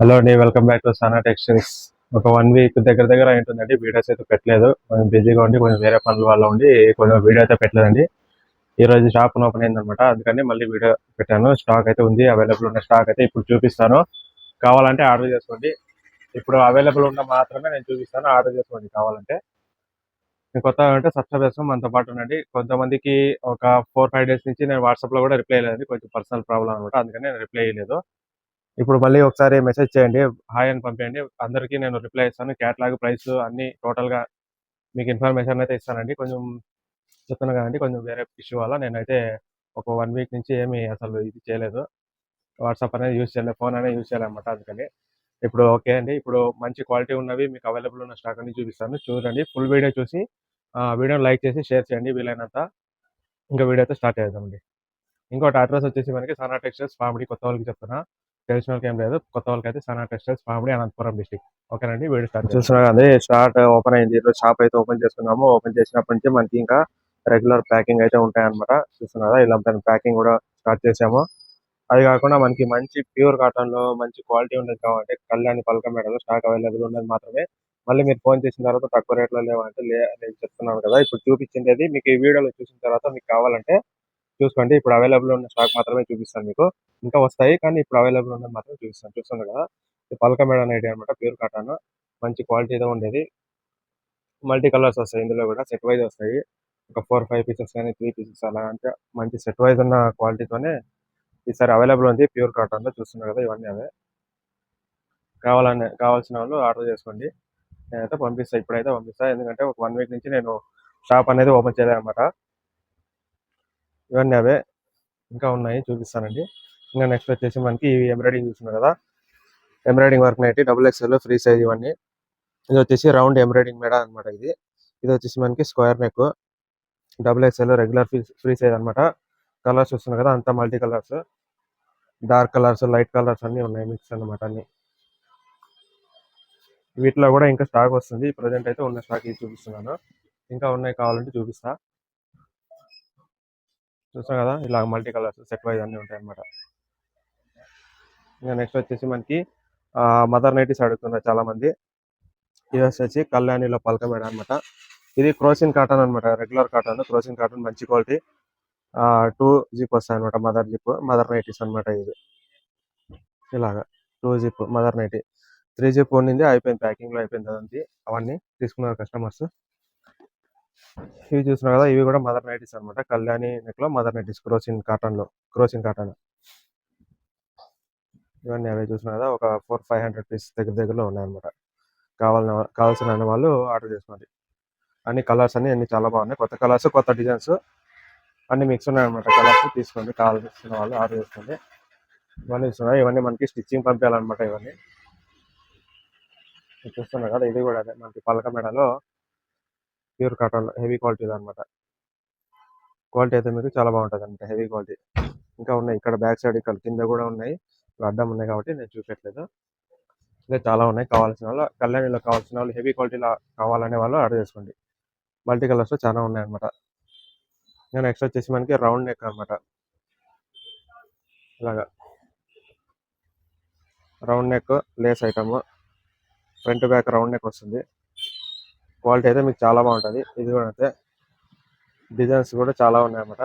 Hello అండి welcome back to Sana textiles ఒక one week దగ్గర దగ్గర ఏంటంటే వీడియోస్ అయితే పెట్టలేదు. కొంచెం బిజీగా ఉండి కొంచెం వేరే పనుల వల్ల ఉండి కొంచెం వీడియో అయితే పెట్టలేదండి. ఈ రోజు షాప్ ఓపెన్ అయిందనమాట అందుకని మళ్ళీ వీడియో పెట్టాను. స్టాక్ అయితే ఉంది అవైలబుల్ ఉన్న స్టాక్ అయితే ఇప్పుడు చూపిస్తాను. కావాలంటే ఆర్డర్ చేసుకోండి. ఇప్పుడు అవైలబుల్ ఉన్న మాత్రమే నేను చూపిస్తాను ఆర్డర్ చేసుకోండి కావాలంటే. నేను కొత్తగా అంటే సబ్స్క్రైబ్ చేసుకుని మనతో పాటు ఉండండి. కొంతమందికి ఒక ఫోర్ ఫైవ్ డేస్ నుంచి నేను వాట్సాప్లో కూడా రిప్లై లేదండి. కొంచెం పర్సనల్ ప్రాబ్లం అనమాట అందుకని నేను రిప్లై చేయలేదు. ఇప్పుడు మళ్ళీ ఒకసారి మెసేజ్ చేయండి హాయ్ అని పంపించండి అందరికీ నేను రిప్లై ఇస్తాను. క్యాట్లాగ్ ప్రైస్ అన్ని టోటల్గా మీకు ఇన్ఫర్మేషన్ అయితే ఇస్తానండి. కొంచెం చెప్తున్నా కదండి కొంచెం వేరే ఇష్యూ వల్ల నేనైతే ఒక వన్ వీక్ నుంచి ఏమి అసలు ఇది చేయలేదు. వాట్సాప్ అనేది యూజ్ చేయలేదు ఫోన్ అనేది యూజ్ చేయాలన్నమాట అందుకని. ఇప్పుడు ఓకే అండి. ఇప్పుడు మంచి క్వాలిటీ ఉన్నవి మీకు అవైలబుల్ ఉన్న స్టాక్ అన్ని చూపిస్తాను. చూడండి ఫుల్ వీడియో చూసి వీడియోని లైక్ చేసి షేర్ చేయండి వీలైనంత. ఇంకా వీడియో అయితే స్టార్ట్ చేద్దామండి. ఇంకోటి అడ్రస్ వచ్చేసి మనకి సనా టెక్స్టైల్స్ పామిడి కొత్త వాళ్ళకి చెప్తున్నా. తెలిసిన వాళ్ళకి ఏం లేదు. కొత్త వాళ్ళకి అయితే సనా టెక్స్టైల్స్ పామిడి అనంతపురం డిస్టిక్ ఓకేనండి వీడియో స్టార్ట్ చూస్తున్నా అదే స్టార్ట్ ఓపెన్ అయింది. ఈరోజు షాప్ అయితే ఓపెన్ చేసుకున్నాము. ఓపెన్ చేసినప్పటి నుంచి మనకి ఇంకా రెగ్యులర్ ప్యాకింగ్ అయితే ఉంటాయన్నమాట. చూస్తున్నారా ఇలా ప్యాకింగ్ కూడా స్టార్ట్ చేసాము. అది కాకుండా మనకి మంచి ప్యూర్ కాటన్లో మంచి క్వాలిటీ ఉండేది కాబట్టి కళ్యాణి పలక మేడలో స్టాక్ అవైలబుల్ ఉన్నది మాత్రమే. మళ్ళీ మీరు ఫోన్ చేసిన తర్వాత తక్కువ రేట్లో లేవంటే లే నేను చెప్తున్నాను కదా. ఇప్పుడు చూపించింది మీకు ఈ వీడియోలో చూసిన తర్వాత మీకు కావాలంటే చూసుకోండి. ఇప్పుడు అవైలబుల్ ఉన్న స్టాక్ మాత్రమే చూపిస్తాను మీకు. ఇంకా వస్తాయి కానీ ఇప్పుడు అవైలబుల్ ఉన్నది మాత్రం చూపిస్తాను. చూస్తాను కదా? ఇది పలక మేడ అనేది అనమాట ప్యూర్ కాటన్. మంచి క్వాలిటీతో ఉండేది. మల్టీ కలర్స్ వస్తాయి ఇందులో కూడా. సెట్ వైజ్ వస్తాయి. ఒక ఫోర్ ఫైవ్ పీసెస్ కానీ త్రీ పీసెస్ అలా అంటే మంచి సెట్ వైజ్ ఉన్న క్వాలిటీతోనే ఈసారి అవైలబుల్ ఉంది. ప్యూర్ కాటన్లో చూస్తున్నారు కదా ఇవన్నీ అవే. కావాలని కావాల్సిన వాళ్ళు ఆర్డర్ చేసుకోండి. నేనైతే పంపిస్తాను ఇప్పుడైతే పంపిస్తాను ఎందుకంటే ఒక వన్ వీక్ నుంచి నేను షాప్ అనేది ఓపెన్ చేయలేదన్నమాట. ఇవన్నీ అవే ఇంకా ఉన్నాయి చూపిస్తానండి. ఇంకా నెక్స్ట్ వచ్చేసి మనకి ఇవి ఎంబ్రాయిడింగ్ చూస్తున్నారు కదా. Embroidering work night double XL free size ఇవన్నీ ఇది వచ్చేసి రౌండ్ ఎంబ్రాయిడింగ్ మేడ అనమాట ఇది. ఇది వచ్చేసి మనకి square neck double XL regular free size అనమాట కలర్స్ వస్తున్నాయి కదా అంతా multi colours dark colours light colours అన్ని ఉన్నాయి మిక్స్ అన్నమాట అన్ని. వీటిలో కూడా ఇంకా స్టాక్ వస్తుంది. ప్రజెంట్ అయితే ఉన్న స్టాక్ ఇది చూపిస్తున్నాను. ఇంకా ఉన్నాయి కావాలంటే చూపిస్తా. చూసాం కదా? ఇలా మల్టీ కలర్స్ సెట్ వైజ్ అన్ని ఉంటాయి అనమాట ఇంకా నెక్స్ట్ వచ్చేసి మనకి మదర్ నైటీస్ అడుగుతున్నారు చాలా మంది ఇది వచ్చేసి కళ్యాణిలో పలకమేడ అనమాట ఇది క్రోసిన్ కాటన్ అనమాట రెగ్యులర్ కాటన్ క్రోసిన్ కాటన్ మంచి క్వాలిటీ. టూ జిప్ వస్తాయి అనమాట మదర్ జిప్ మదర్ నైటీస్ అనమాట ఇది ఇలాగా two zip mother nighty. Three zip ఉండింది అయిపోయింది ప్యాకింగ్లో అయిపోయింది అదంతా. అవన్నీ తీసుకున్నారు కస్టమర్స్. ఇవి చూసినా కదా ఇవి కూడా మదర్ నైటీస్ అనమాట కళ్యాణి నెక్లో మదర్ నైటీస్ క్రోసిన్ కాటన్లో క్రోసిన్ కాటన్. ఇవన్నీ అవి చూసిన కదా ఒక ఫోర్ ఫైవ్ హండ్రెడ్ పీస్ దగ్గర దగ్గరలో ఉన్నాయన్నమాట. కావాలని కావాల్సిన వాళ్ళు ఆర్డర్ చేసుకోండి. అన్ని కలర్స్ అన్ని అన్ని చాలా బాగున్నాయి. కొత్త కలర్స్ కొత్త డిజైన్స్ అన్ని మిక్స్ ఉన్నాయన్నమాట. కలర్స్ తీసుకోండి కావాల్సిన వాళ్ళు ఆర్డర్ చేసుకోండి. ఇవన్నీ ఇస్తున్నాయి ఇవన్నీ మనకి స్టిచ్చింగ్ పంపించాలన్నమాట ఇవన్నీ. చూస్తున్నారు కదా ఇది కూడా అదే మనకి పలక మెడలో ప్యూర్ కాటన్ హెవీ క్వాలిటీ అనమాట క్వాలిటీ అయితే మీకు చాలా బాగుంటుంది అనమాట హెవీ క్వాలిటీ. ఇంకా ఉన్నాయి. ఇక్కడ బ్యాక్ సైడ్ ఇక్కడ కింద కూడా ఉన్నాయి. అడ్డం ఉన్నాయి కాబట్టి నేను చూపెట్టలేదు. ఇంకా చాలా ఉన్నాయి. కావాల్సిన వాళ్ళు కళ్యాణిలో కావాల్సిన వాళ్ళు హెవీ క్వాలిటీలో కావాలనే వాళ్ళు ఆర్డర్ చేసుకోండి. మల్టీ కలర్స్ చాలా ఉన్నాయి నేను నెక్స్ట్ వచ్చేసి మనకి రౌండ్ నెక్ అనమాట ఇలాగా. Round neck lace item. Front back round neck వస్తుంది. క్వాలిటీ అయితే మీకు చాలా బాగుంటుంది. ఇది కూడా అయితే డిజైన్స్ కూడా చాలా ఉన్నాయి అనమాట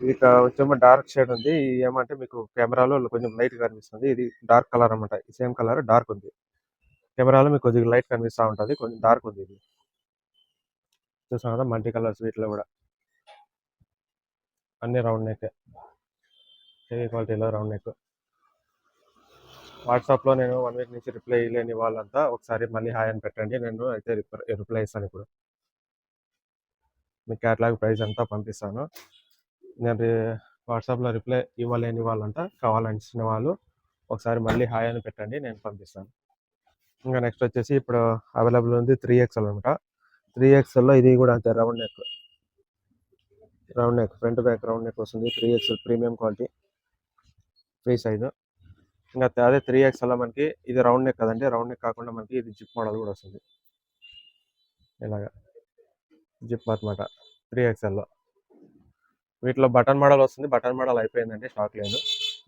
ఇది కొంచెం డార్క్ షేడ్ ఉంది. ఏమంటే మీకు కెమెరాలో కొంచెం లైట్ కనిపిస్తుంది. ఇది డార్క్ కలర్ అనమాట ఈ సేమ్ కలర్ డార్క్ ఉంది. కెమెరాలో మీకు కొద్దిగా లైట్ కనిపిస్తూ ఉంటుంది. కొంచెం డార్క్ ఉంది ఇది. చూసాం కదా మల్టీ కలర్స్ వీటిలో కూడా. అన్ని రౌండ్ నెక్ హెవీ క్వాలిటీలో రౌండ్ నెక్ వాట్సాప్లో నేను వన్ వీక్ నుంచి రిప్లై లేని వాళ్ళంతా ఒకసారి మళ్ళీ హాయ్ అని పెట్టండి. నేను అయితే రిప్లై ఇస్తాను ఇప్పుడు. మీ క్యాట్లాగ్ ప్రైస్ అంతా పంపిస్తాను. నేను వాట్సాప్లో రిప్లై ఇవ్వలేని వాళ్ళంతా కావాలనిసిన వాళ్ళు ఒకసారి మళ్ళీ హాయ్ అని పెట్టండి నేను పంపిస్తాను. ఇంకా నెక్స్ట్ వచ్చేసి ఇప్పుడు అవైలబుల్ ఉంది త్రీ ఎక్స్ఎల్ అనమాట. త్రీ ఎక్స్ఎల్లో ఇది కూడా అంతే round neck. Round neck front back round neck వస్తుంది. Three XL premium quality. Free size. ఇంకా అదే త్రీ ఎక్స్ఎల్ మనకి ఇది రౌండ్ నెక్ కదండి. రౌండ్ నెక్ కాకుండా మనకి ఇది జిప్ మోడల్ కూడా వస్తుంది. ఇలాగా. జిప్ అనమాట త్రీ ఎక్స్ఎల్లో వీటిలో బటన్ మోడల్ వస్తుంది. బటన్ మోడల్ అయిపోయిందండి స్టాక్ లేదు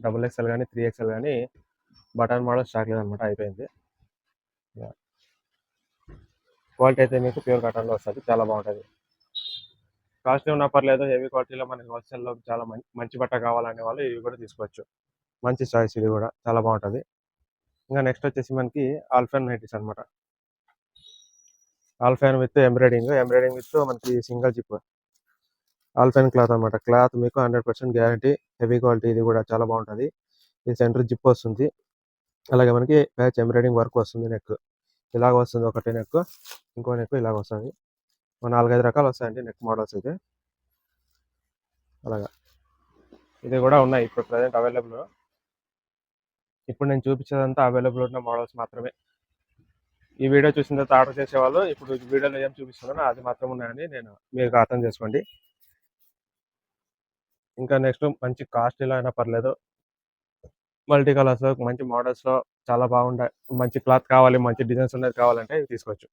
డబుల్ ఎక్స్ఎల్ కానీ త్రీ ఎక్స్ఎల్ కానీ బటన్ మోడల్ స్టాక్ లేదనమాట అయిపోయింది. క్వాలిటీ అయితే మీకు ప్యూర్ కటన్లో వస్తుంది. చాలా బాగుంటుంది. కాస్ట్లీ ఉన్నా పర్లేదు. హెవీ క్వాలిటీలో మనకి హోల్సేల్లో చాలా మంచి బట్ట కావాలనే వాళ్ళు ఇవి కూడా తీసుకోవచ్చు. మంచి చాయిస్ ఇది కూడా. చాలా బాగుంటుంది. ఇంకా నెక్స్ట్ వచ్చేసి మనకి ఆల్ఫెన్ నైటీస్ అనమాట ఆల్ఫెన్ విత్ ఎంబ్రాయిడింగ్. ఎంబ్రాయిడింగ్ విత్ మనకి సింగిల్ జిప్. ఆల్ఫెన్ క్లాత్ అనమాట క్లాత్ మీకు hundred percent guarantee. Heavy quality ఇది కూడా చాలా బాగుంటుంది. ఇది సెంటర్ జిప్ వస్తుంది. అలాగే మనకి ప్యాచ్ ఎంబ్రాయిడింగ్ వర్క్ వస్తుంది నెక్. ఇలాగ వస్తుంది ఒకటి నెక్. ఇంకో నెక్ ఇలాగ వస్తుంది. నాలుగైదు రకాలు వస్తాయండి నెక్ మోడల్స్ అయితే. అలాగా. ఇది కూడా ఉన్నాయి ఇప్పుడు ప్రజెంట్ అవైలబుల్. ఇప్పుడు నేను చూపించేదంతా అవైలబుల్ ఉన్న మోడల్స్ మాత్రమే. ఈ వీడియో చూసిన తర్వాత ఆర్డర్ చేసేవాళ్ళు ఇప్పుడు వీడియోలో ఏం చూపిస్తున్నానో అది మాత్రం ఉన్నాయని నేను మీరు అర్థం చేసుకోండి. ఇంకా నెక్స్ట్ మంచి కాస్ట్లీలో అయినా పర్లేదు. మల్టీ కలర్స్ మంచి మోడల్స్లో చాలా బాగుంటాయి. మంచి క్లాత్ కావాలి మంచి డిజైన్స్ ఉన్నది కావాలంటే ఇవి తీసుకోవచ్చు.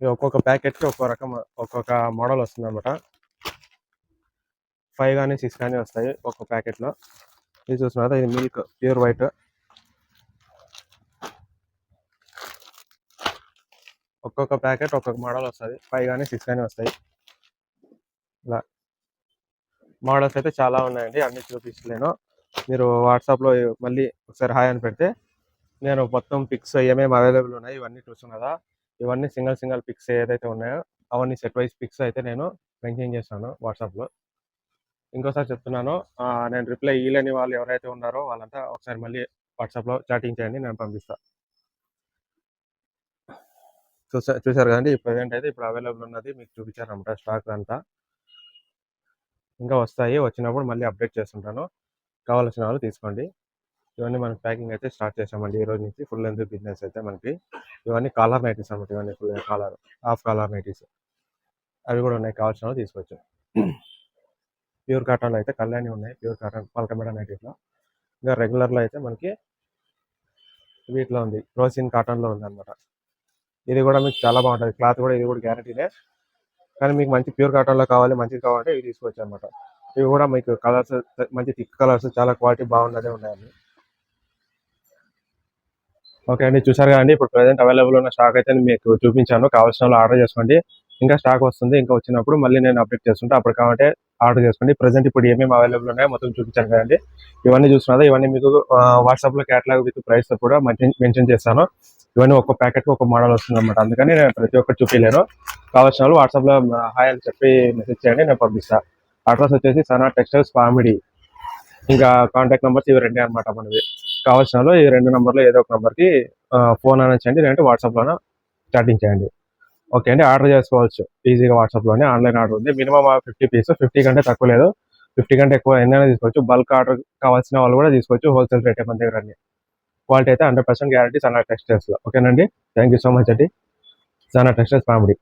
ఇవి ఒక్కొక్క ప్యాకెట్కి ఒక్కొక్క రకం ఒక్కొక్క మోడల్ వస్తుంది అనమాట ఫైవ్ కానీ సిక్స్ కానీ వస్తాయి ఒక్కొక్క ప్యాకెట్లో ఇది చూస్తున్నారు ఇది మిల్క్ ప్యూర్ వైట్. ఒక్కొక్క ప్యాకెట్ ఒక్కొక్క మోడల్ వస్తుంది. ఫైవ్ కానీ సిక్స్ కానీ వస్తాయి. ఇలా మోడల్స్ అయితే చాలా ఉన్నాయండి అన్ని చూపించలేను మీరు వాట్సాప్లో మళ్ళీ ఒకసారి హాయ్ అని పెడితే నేను మొత్తం పిక్స్ ఏమేమి అవైలబుల్ ఉన్నాయి ఇవన్నీ చూస్తున్నాను కదా. ఇవన్నీ సింగిల్ సింగిల్ పిక్స్ ఏదైతే ఉన్నాయో అవన్నీ సెట్ వైజ్ పిక్స్ అయితే నేను మెన్షన్ చేస్తాను వాట్సాప్లో. ఇంకోసారి చెప్తున్నాను. నేను రిప్లై ఇవ్వలేని వాళ్ళు ఎవరైతే ఉన్నారో వాళ్ళంతా ఒకసారి మళ్ళీ వాట్సాప్లో చాటింగ్ చేయండి నేను పంపిస్తాను చూసా చూసారు కదండి ప్రజెంట్ అయితే ఇప్పుడు అవైలబుల్ ఉన్నది మీకు చూపించారు అనమాట స్టాక్ అంతా. ఇంకా వస్తాయి వచ్చినప్పుడు మళ్ళీ అప్డేట్ చేస్తుంటాను. కావాల్సిన వాళ్ళు తీసుకోండి. ఇవన్నీ మనం ప్యాకింగ్ అయితే స్టార్ట్ చేసామండి ఈ రోజు నుంచి ఫుల్ లెంత్ బిజినెస్ అయితే మనకి. ఇవన్నీ కాలర్ నైటీస్ అనమాట ఇవన్నీ full collar half collar nighties. అవి కూడా ఉన్నాయి కావాల్సిన వాళ్ళు తీసుకోవచ్చు. ప్యూర్ కాటన్లో అయితే కళ్యాణి ఉన్నాయి. ప్యూర్ కాటన్ పలకమేడ నైటీలో ఇంకా రెగ్యులర్లో అయితే మనకి వీటిలో ఉంది. రోసిన్ కాటన్లో ఉంది అనమాట ఇది కూడా మీకు చాలా బాగుంటుంది. క్లాత్ కూడా ఇది కూడా గ్యారంటీనే. కానీ మీకు మంచి ప్యూర్ కాటన్లో కావాలి మంచిది కావాలంటే ఇవి తీసుకోవచ్చు అనమాట ఇవి కూడా మీకు కలర్స్ మంచి థిక్ కలర్స్ చాలా క్వాలిటీ బాగున్నదే ఉన్నాయండి. ఓకే అండి చూసారు కదండి ఇప్పుడు ప్రజెంట్ అవైలబుల్ ఉన్న స్టాక్ అయితే నేను మీకు చూపించాను. కావాల్సిన వాళ్ళు ఆర్డర్ చేసుకోండి. ఇంకా స్టాక్ వస్తుంది. ఇంకా వచ్చినప్పుడు మళ్ళీ నేను అప్డేట్ చేస్తుంటే. అప్పుడు కావాలంటే ఆర్డర్ చేసుకోండి. ప్రజెంట్ ఇప్పుడు ఏమేమి అవైలబుల్ ఉన్నాయో మొత్తం చూపించాను కదండి. ఇవన్నీ చూస్తున్నదా ఇవన్నీ మీకు వాట్సాప్లో కేటలాగ్ విత్ ప్రైస్ కూడా మెన్షన్ చేస్తాను. ఇవన్నీ ఒక్క ప్యాకెట్ ఒక మోడల్ వస్తుంది అనమాట అందుకని నేను ప్రతి ఒక్కటి చూపించలేను కావాల్సిన వాళ్ళు వాట్సాప్లో హాయ్ అని చెప్పి మెసేజ్ చేయండి నేను పంపిస్తాను అడ్రస్ వచ్చేసి సనా టెక్స్టైల్స్ కామెడీ ఇంకా కాంటాక్ట్ నెంబర్స్ ఇవి రెండే అనమాట మనవి. కావాల్సిన వాళ్ళు ఈ రెండు నెంబర్లో ఏదో ఒక నెంబర్కి ఫోన్ అనొచ్చండి. లేదంటే వాట్సాప్లోనో చాటింగ్ చేయండి. ఓకే అండి ఆర్డర్ చేసుకోవచ్చు. ఈజీగా వాట్సాప్లోనే ఆన్లైన్ ఆర్డర్ ఉంది. మినిమం ఫిఫ్టీ పీస్ ఫిఫ్టీ కంటే తక్కువ లేదు. ఫిఫ్టీ కంటే ఎక్కువ ఎన్నైనా తీసుకోవచ్చు. బల్క్ ఆర్డర్ కావాల్సిన వాళ్ళు కూడా తీసుకోవచ్చు. హోల్సేల్ రేట్ మన దగ్గర అన్ని. క్వాలిటీ అయితే హండ్రెడ్ పర్సెంట్ గ్యారంటీ. సనా టెక్స్టైల్స్లో ఓకేనండి? థ్యాంక్ యూ సో మచ్ అండి. Sana textiles comedy